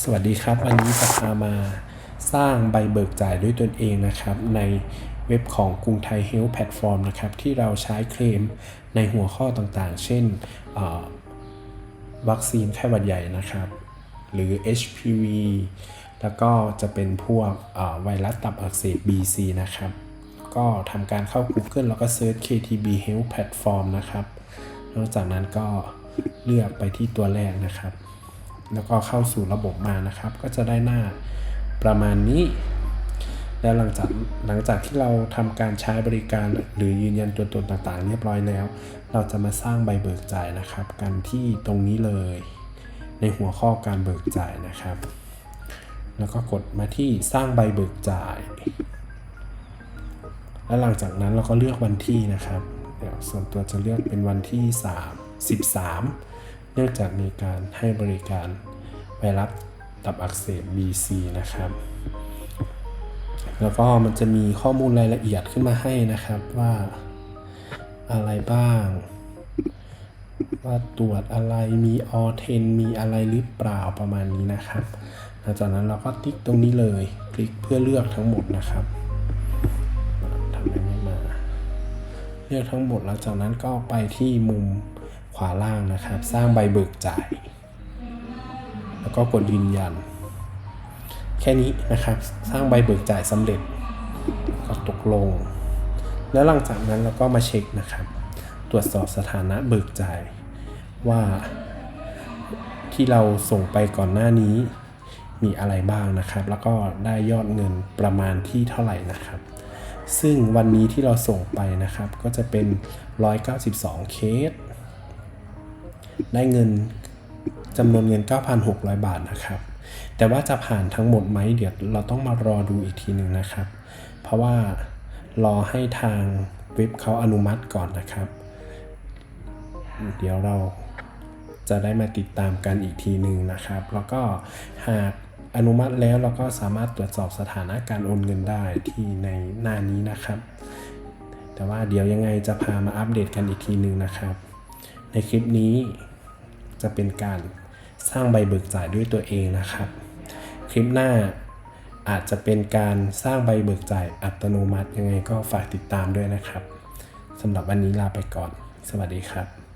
สวัสดีครับ วันนี้จะพามาสร้างใบเบิกจ่ายด้วยตนเองนะครับ ในเว็บของกรุงไทย Health Platform นะครับ ที่เราใช้เคลมในหัวข้อต่างๆ เช่น วัคซีนไข้หวัดใหญ่นะครับ หรือ HPV แล้วก็จะเป็นพวกไวรัสตับอักเสบ BC นะครับ ก็ทำการเข้า Google แล้วก็เซิร์ช KTB Health Platform นะครับ นอกจากนั้นก็เลือกไปที่ตัวแรกนะครับ แล้วก็เข้าสู่ระบบมานะครับ ก็จะได้หน้าประมาณนี้ แล้วหลังจากหลังจากที่เราทำการใช้บริการหรือยืนยันตัวตนต่างๆ เรียบร้อยแล้ว เราจะมาสร้างใบเบิกจ่ายนะครับ กันที่ตรงนี้เลย ในหัวข้อการเบิกจ่ายนะครับ แล้วก็กดมาที่สร้างใบเบิกจ่าย แล้วหลังจากนั้นเราก็เลือกวันที่นะครับเดี๋ยวส่วนตัวจะเลือกเป็นวันที่ 3 13 เนื่องจากมีการให้บริการไวรัสตับอักเสบ BC นะครับ แล้วก็มันจะมีข้อมูลรายละเอียดขึ้นมาให้นะครับว่าอะไรบ้าง ว่าตรวจอะไรมีออเทนมีอะไรหรือเปล่าประมาณนี้นะครับหลังจากนั้นเราก็ติ๊กตรงนี้เลย คลิกเพื่อเลือกทั้งหมดนะครับทำแบบนี้มา เลือกทั้งหมดแล้วจากนั้นก็ไปที่มุม ขวาล่างนะครับ สร้างใบเบิกจ่าย แล้วก็กดยืนยัน แค่นี้นะครับ สร้างใบเบิกจ่ายสำเร็จก็ตกลง แล้วหลังจากนั้นเราก็มาเช็คนะครับ ตรวจสอบสถานะเบิกจ่าย ว่าที่เราส่งไปก่อนหน้านี้มีอะไรบ้างนะครับ แล้วก็ได้ยอดเงินประมาณที่เท่าไหร่นะครับ ซึ่งวันนี้ที่เราส่งไปนะครับ ก็จะเป็น 192 เคส ได้เงินจำนวนเงิน 9,600 บาทนะครับ แต่ว่าจะผ่านทั้งหมดไหมเดี๋ยวเราต้องมารอดูอีกทีหนึ่งนะครับ เพราะว่ารอให้ทางเว็บเขาอนุมัติก่อนนะครับ เดี๋ยวเราจะได้มาติดตามกันอีกทีหนึ่งนะครับ แล้วก็หากอนุมัติแล้วเราก็สามารถตรวจสอบสถานะการโอนเงินได้ที่ในหน้านี้นะครับ แต่ว่าเดี๋ยวยังไงจะพามาอัปเดตกันอีกทีหนึ่งนะครับ ในคลิปนี้จะเป็นการสร้างใบเบิกจ่ายด้วยตัวเองนะครับ คลิปหน้าอาจจะเป็นการสร้างใบเบิกจ่ายอัตโนมัติยังไงก็ฝากติดตามด้วยนะครับสำหรับวันนี้ลาไปก่อน สวัสดีครับ